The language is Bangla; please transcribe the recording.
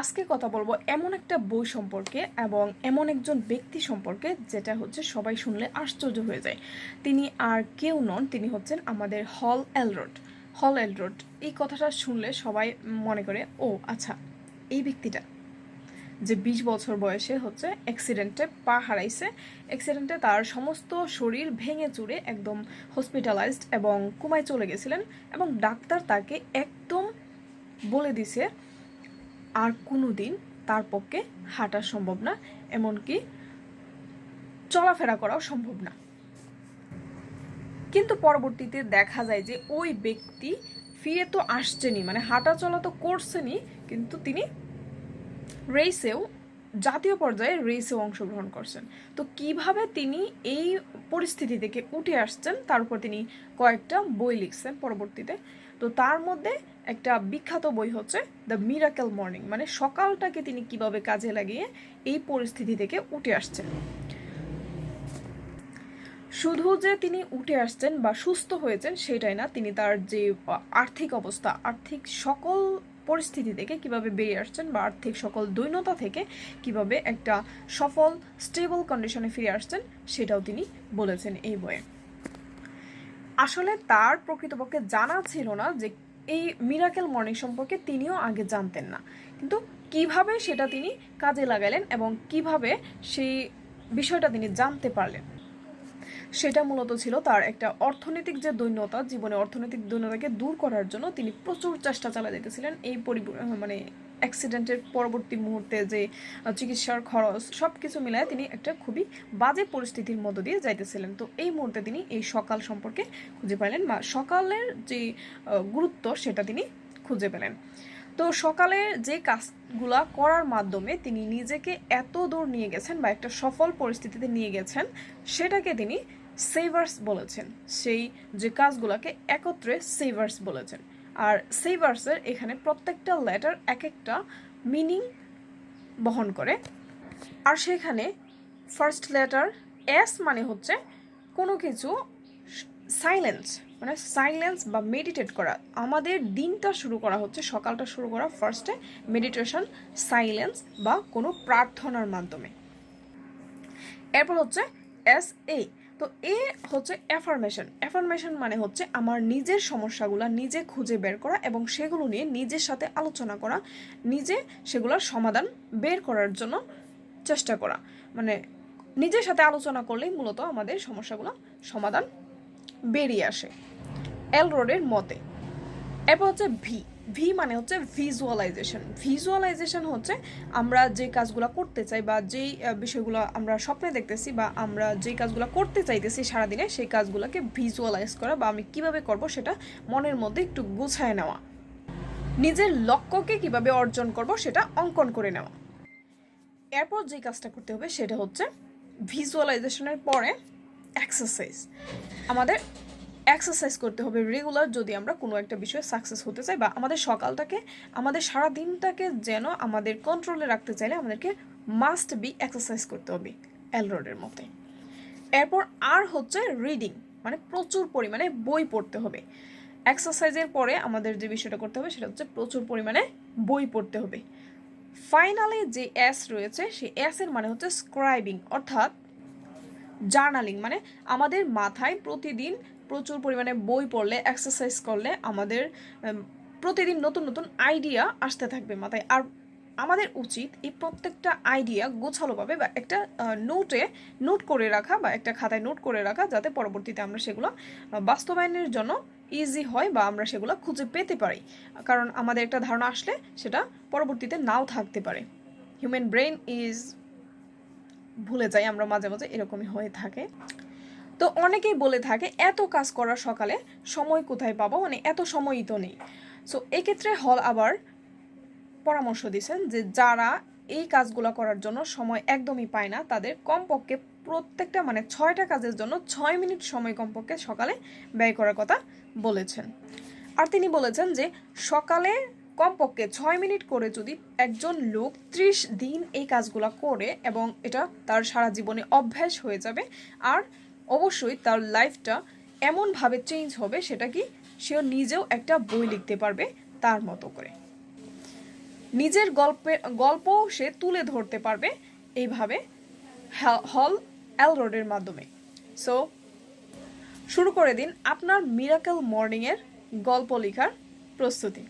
আজকে কথা বলব এমন একটা বই সম্পর্কে এবং এমন একজন ব্যক্তি সম্পর্কে যেটা হচ্ছে সবাই শুনলে আশ্চর্য হয়ে যায়। তিনি আর কেউ নন, তিনি হচ্ছেন আমাদের হল এলরোড। হল এলরোড, এই কথাটা শুনলে সবাই মনে করে, ও আচ্ছা এই ব্যক্তিটা যে বিশ বছর বয়সে হচ্ছে অ্যাক্সিডেন্টে পা হারাইছে অ্যাক্সিডেন্টে তার সমস্ত শরীর ভেঙে চুরে একদম হসপিটালাইজড এবং কুমায় চলে গেছিলেন এবং ডাক্তার তাকে একদম বলে দিছে আর কোনো দিন তার পক্ষে হাঁটা সম্ভব না, এমনকি চলাফেরা করাও সম্ভব না। কিন্তু পরবর্তীতে দেখা যায় যে ওই ব্যক্তি ফিরে তো আসছেনই মানে হাঁটা চলা তো করছেনই, কিন্তু তিনি রেসেও, জাতীয় পর্যায়ে রেসেও অংশগ্রহণ করছেন। তো কীভাবে তিনি এই পরিস্থিতি থেকে উঠে আসছেন, তার উপর তিনি কয়েকটা বই লিখছেন পরবর্তীতে। তো তার মধ্যে একটা বিখ্যাত বই হচ্ছে দ্য মিরাকেল মর্নিং মানে সকালটাকে তিনি কীভাবে কাজে লাগিয়ে এই পরিস্থিতি থেকে উঠে আসছেন। শুধু যে তিনি উঠে আসছেন বা সুস্থ হয়েছেন সেটাই না, তিনি তার যে আর্থিক অবস্থা, আর্থিক সকল পরিস্থিতি থেকে কীভাবে বেরিয়ে আসছেন বা আর্থিক সকল দৈন্যতা থেকে কীভাবে একটা সফল স্টেবল কন্ডিশনে ফিরে আসছেন, সেটাও তিনি বলেছেন এই বইয়ে। আসলে তার প্রকৃতপক্ষে জানা ছিল না যে এই মিরাকেল মর্নিং সম্পর্কে তিনিও আগে জানতেন না। কিন্তু কীভাবে সেটা তিনি কাজে লাগালেন এবং কীভাবে সেই বিষয়টা তিনি জানতে পারলেন, সেটা মূলত ছিল তার একটা অর্থনৈতিক যে দৈন্যতা, জীবনে অর্থনৈতিক দৈন্যতাকে দূর করার জন্য তিনি প্রচুর চেষ্টা চালা যেতেছিলেন এই পরি মানে অ্যাক্সিডেন্টের পরবর্তী মুহূর্তে যে চিকিৎসার খরচ সব কিছু মিলায় তিনি একটা খুবই বাজে পরিস্থিতির মধ্য দিয়ে যাইতেছিলেন। তো এই মুহূর্তে তিনি এই সকাল সম্পর্কে খুঁজে পাইলেন বা সকালের যে গুরুত্ব সেটা তিনি খুঁজে পেলেন। তো সকালে যে কাজগুলা করার মাধ্যমে তিনি নিজেকে এত দূর নিয়ে গেছেন বা একটা সফল পরিস্থিতিতে নিয়ে গেছেন, সেটাকে তিনি সেভার্স বলেছেন। সেই যে কাজগুলোকে একত্রে সেভার্স বলেছেন। আর সেভার্সের এখানে প্রত্যেকটা লেটার এক একটা মিনিং বহন করে। আর সেখানে ফার্স্ট লেটার এস মানে হচ্ছে কোনো কিছু সাইলেন্স মানে সাইলেন্স বা মেডিটেট করা। আমাদের দিনটা শুরু করা হচ্ছে, সকালটা শুরু করা ফার্স্টে মেডিটেশন, সাইলেন্স বা কোনো প্রার্থনার মাধ্যমে। এরপর হচ্ছে এস এ তো এ হচ্ছে অ্যাফার্মেশন অ্যাফার্মেশন মানে হচ্ছে আমার নিজের সমস্যাগুলো নিজে খুঁজে বের করা এবং সেগুলো নিয়ে নিজের সাথে আলোচনা করা, নিজে সেগুলোর সমাধান বের করার জন্য চেষ্টা করা। মানে নিজের সাথে আলোচনা করলেই মূলত আমাদের সমস্যাগুলো সমাধান বেরিয়ে আসে। এল রোডের মতে। এরপর হচ্ছে ভি ভি মানে হচ্ছে ভিজুয়ালাইজেশন ভিজুয়ালাইজেশন হচ্ছে আমরা যে কাজগুলো করতে চাই বা যেই বিষয়গুলো আমরা স্বপ্নে দেখতেছি বা আমরা যেই কাজগুলো করতে চাইতেছি সারাদিনে, সেই কাজগুলোকে ভিজুয়ালাইজ করা বা আমি কীভাবে করব সেটা মনের মধ্যে একটু গুছায় নেওয়া। নিজের লক্ষ্যকে কীভাবে অর্জন করব সেটা অঙ্কন করে নেওয়া। এরপর যে কাজটা করতে হবে সেটা হচ্ছে ভিজুয়ালাইজেশনের পরে এক্সারসাইজ আমাদের এক্সারসাইজ করতে হবে রেগুলার যদি আমরা কোনো একটা বিষয়ে সাকসেস হতে চাই বা আমাদের সকালটাকে, আমাদের সারা দিনটাকে যেন আমাদের কন্ট্রোলে রাখতে চাইলে আমাদেরকে মাস্ট বি এক্সারসাইজ করতে হবে এলরোডের মতে। এরপর আর হচ্ছে রিডিং মানে প্রচুর পরিমাণে বই পড়তে হবে। এক্সারসাইজের পরে আমাদের যে বিষয়টা করতে হবে সেটা হচ্ছে প্রচুর পরিমাণে বই পড়তে হবে। ফাইনালি যে অ্যাস রয়েছে সেই অ্যাসের মানে হচ্ছে স্ক্রাইবিং অর্থাৎ জার্নালিং মানে আমাদের মাথায় প্রতিদিন প্রচুর পরিমাণে বই পড়লে এক্সারসাইজ করলে আমাদের প্রতিদিন নতুন নতুন আইডিয়া আসতে থাকবে মাথায়। আর আমাদের উচিত এই প্রত্যেকটা আইডিয়া গোছালোভাবে বা একটা নোটে নোট করে রাখা বা একটা খাতায় নোট করে রাখা যাতে পরবর্তীতে আমরা সেগুলো বাস্তবায়নের জন্য ইজি হয় বা আমরা সেগুলো খুঁজে পেতে পারি। কারণ আমাদের একটা ধারণা আসলে সেটা পরবর্তীতে নাও থাকতে পারে। হিউম্যান ব্রেন ইজ ভুলে যাই আমরা মাঝে মাঝে এরকমই হয়ে থাকে। তো অনেকেই বলে থাকে, এত কাজ করার সকালে সময় কোথায় পাবো? মানে এত সময়ই তো নেই। সো এক্ষেত্রে হল আবার পরামর্শ দিয়েছেন যে, যারা এই কাজগুলো করার জন্য সময় একদমই পায় না, তাদের কমপক্ষে প্রত্যেকটা মানে ছয়টা কাজের জন্য ছয় মিনিট সময় কমপক্ষে সকালে ব্যয় করার কথা বলেছেন। আর তিনি বলেছেন যে, সকালে কমপক্ষে ছয় মিনিট করে যদি একজন লোক ত্রিশ দিন এই কাজগুলো করে এবং এটা তার সারা জীবনে অভ্যাস হয়ে যাবে, আর অবশ্যই তার লাইফটা এমনভাবে চেঞ্জ হবে সেটা কি সেও নিজেও একটা বই লিখতে পারবে তার মতো করে। নিজের গল্পের গল্পও সে তুলে ধরতে পারবে এইভাবে হল এলরোডের মাধ্যমে। সো শুরু করে দিন আপনার মিরাকেল মর্নিংয়ের গল্প লেখার প্রস্তুতি।